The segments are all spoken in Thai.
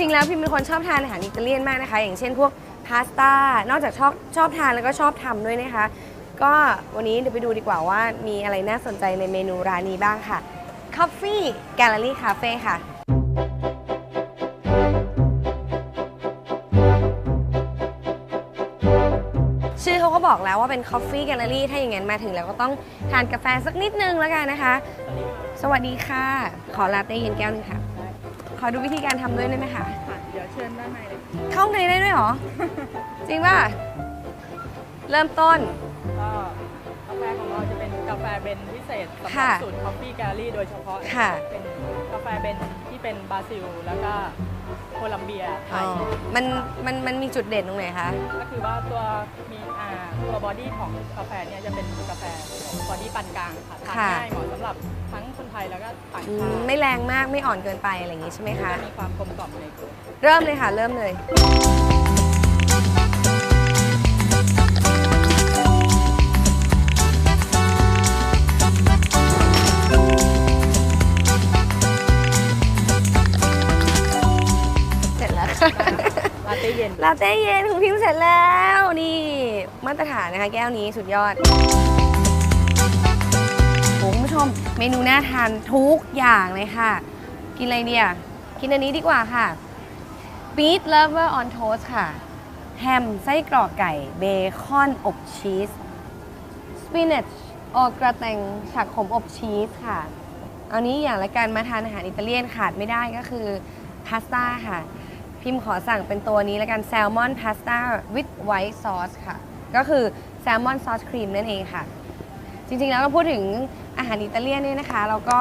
ริง ๆ แล้วพิมเป็นคนชอบทานอาหารอิตาเลียนมากนะคะ อย่างเช่นพวกพาสต้านอกจากชอบชอบทานแล้วก็ชอบทำด้วยนะคะ ก็วันนี้เดี๋ยวไปดูดีกว่าว่ามีอะไรน่าสนใจในเมนูร้านนี้บ้างค่ะ Coffee Gallery Cafe ค่ะชื่อเขาก็บอกแล้วว่าเป็น Coffee Gallery ถ้าอย่างนั้นมาถึงแล้วก็ต้องทานกาแฟสักนิดนึงแล้วกันนะคะ สวัสดีค่ะ ขอลาเต้เย็นแก้วหนึงค่ะ ขอดูวิธีการทำด้วยได้ไหมคะค่ะเดี๋ยวเชิญด้านในเลย เข้าในได้ด้วยเหรอ จริงป่ะ เริ่มต้น ก็กาแฟของเราจะเป็นกาแฟเบนพิเศษสำหรัค่ะบสูตร Coffee Gallery โดยเฉพาะค่ะ เป็นกาแฟเบนที่เป็นบราซิล แล้วก็โคลัมเบียไทอ๋อยมันมันมันมีจุดเด่นตรงไหนคะ ก็คือว่าตัวมีอ่าตัวบอดี้ของกาแฟเนี่ยจะเป็นกาแฟบอดี้ปานกลางค่ะทานค่ะ ง่ายเหมาะสำหรับทั้งคนไทยแล้วก็ต่างอืชามติไม่แรงมากไม่อ่อนเกินไปอะไรอย่างงี้ใช่ไหมคะจะมีความกลมกล่อมในตัว เริ่มเลยค่ะ เริ่มเลย ลาเต้เย็นลาเต้เย็นของพิมพ์เสร็จแล้วนี่มาตรฐานนะคะ แก้วนี้สุดยอดโหคุณผู้ชม เมนูน่าทานทุกอย่างเลยค่ะ กินอะไรเดียกินอันนี้ดีกว่าค่ะ Beet Lover on Toast ค่ะ แฮมไส้กรอกไก่เบคอนอบชีสสปินัชออกกระแตงฉักขมอบชีสค่ะเอานี้อย่างละกันมาทานอาหารอิตาเลียนขาดไม่ได้ก็คือพาสต้าค่ะ พิมพ์ขอสั่งเป็นตัวนี้แล้วกันแซลมอนพาสต้า with white sauce ค่ะ ก็คือแซลมอนซอสครีมนั่นเองค่ะ จริงๆแล้วเราพูดถึงอาหารอิตาเลียนเนี่ยนะคะ เราก็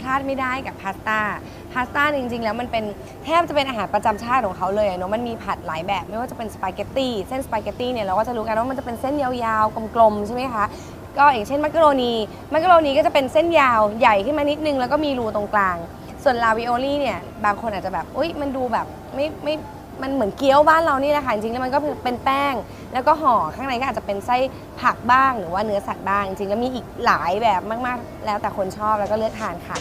พลาดไม่ได้กับพาสต้าพาสต้าจริงๆ แล้วมันเป็นแทบจะเป็นอาหารประจำชาติของเขาเลยเนาะมันมีผัดหลายแบบ ไม่ว่าจะเป็นสปาเกตตี้เส้นสปาเกตตี้เนี่ยเราก็จะรู้กันว่ามันจะเป็นเส้นยาวๆกลมๆใช่ไหมคะก็อย่างเช่นมักกะโรนีมักกะโรนีก็จะเป็นเส้นยาวใหญ่ขึ้นมานิดนึงแล้วก็มีรูตรงกลาง ส่วนลาวิโอลี่เนี่ยบางคนอาจจะแบบอุ้ยมันดูแบบไม่ไม่มันเหมือนเกี๊ยวบ้านเรานี่แหละค่ะจริงๆแล้วมันก็เป็นแป้ง แล้วก็ห่อข้างในก็อาจจะเป็นไส้ผักบ้างหรือว่าเนื้อสัตว์บ้าง จริงๆแล้วมีอีกหลายแบบมากๆ แล้วแต่คนชอบแล้วก็เลือกทานค่ะ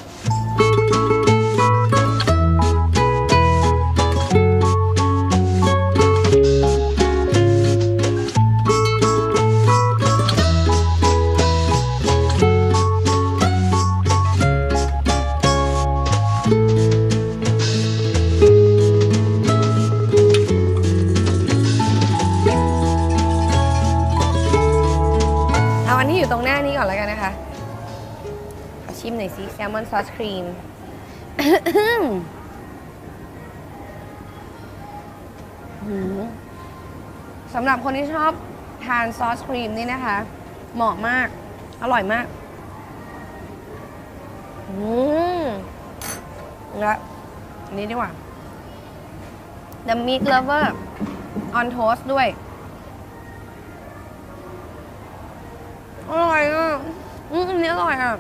ชิมหน่อยสิแซลมอนซอสครีมสำหรับคนที่ชอบทานซอสครีมนี่นะคะ เหมาะมาก อร่อยมากอืมและนนี้ดีกว่า The Meat Lover on Toast ด้วย อร่อยอะ อืมอันนี้อร่อยอะ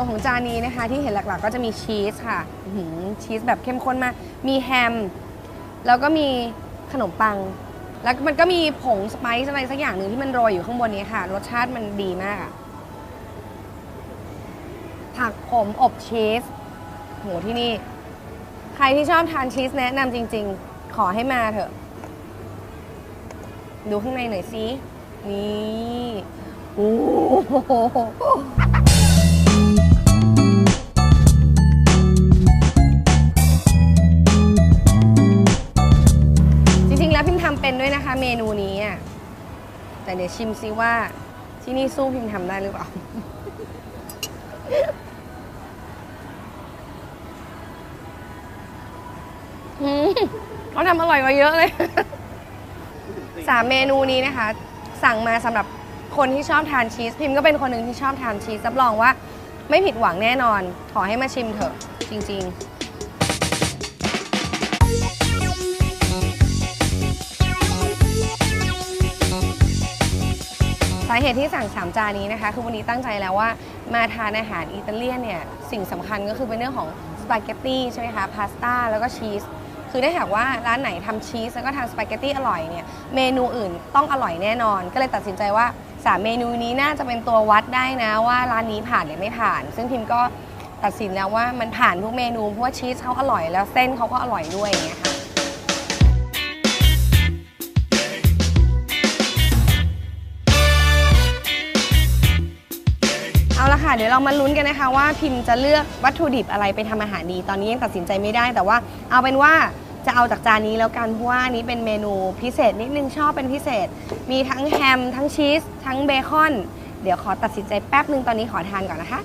ส่วนผสมของจานนี้นะคะ ที่เห็นหลักๆ ก็จะมีชีสค่ะชีสแบบเข้มข้นมาก มีแฮม แล้วก็มีขนมปัง แล้วมันก็มีผงสไปซ์อะไรสักอย่างหนึ่งที่มันโรยอยู่ข้างบนนี้ค่ะ รสชาติมันดีมากอะผักขมอบชีสโหที่นี่ ใครที่ชอบทานชีสแนะนำจริง ๆ ขอให้มาเถอะ ดูข้างในหน่อยสินี่ โอ้โห เป็นด้วยนะคะ เมนูนี้อะแต่เดี๋ยวชิมซิว่าที่นี่สู้พิมพ์ทำได้หรือเปล่า เขาทำอร่อยกว่าเยอะเลย สามเมนูนี้นะคะ สั่งมาสำหรับคนที่ชอบทานชีสพิมก็เป็นคนหนึ่งที่ชอบทานชีสรับรองว่า ไม่ผิดหวังแน่นอน ขอให้มาชิมเถอะ จริง ๆ สาเหตุที่สั่งสามจานนี้นะคะ คือวันนี้ตั้งใจแล้วว่ามาทานอาหารอิตาเลียนเนี่ยสิ่งสำคัญก็คือเป็นเรื่องของสปาเกตตี้ใช่ไหมคะพาสต้าแล้วก็ชีสคือถ้หากว่าร้านไหนทำชีสแล้วก็ทำสปาเกตตี้อร่อยเนี่ยเมนูอื่นต้องอร่อยแน่นอน ก็เลยตัดสินใจว่า 3 เมนูนี้น่าจะเป็นตัววัดได้นะว่าร้านนี้ผ่านหรือไม่ผ่าน ซึ่งพิมก็ตัดสินแล้วว่ามันผ่านทุกเมนูเพราะว่าชีสเขาอร่อยแล้วเส้นเขาก็อร่อยด้วยอย่างเงี้ยค่ะ เอาละค่ะเดี๋ยวเรามาลุ้นกันนะคะว่าพิมพ์จะเลือกวัตถุดิบอะไรไปทำอาหารดี ตอนนี้ยังตัดสินใจไม่ได้ แต่ว่าเอาเป็นว่าจะเอาจากจานนี้แล้วกันเพราะว่านนี้เป็นเมนูพิเศษนิดนึงชอบเป็นพิเศษ มีทั้งแฮม ทั้งชีส ทั้งเบคอน เดี๋ยวขอตัดสินใจแป๊บนึงตอนนี้ขอทานก่อนนะคะ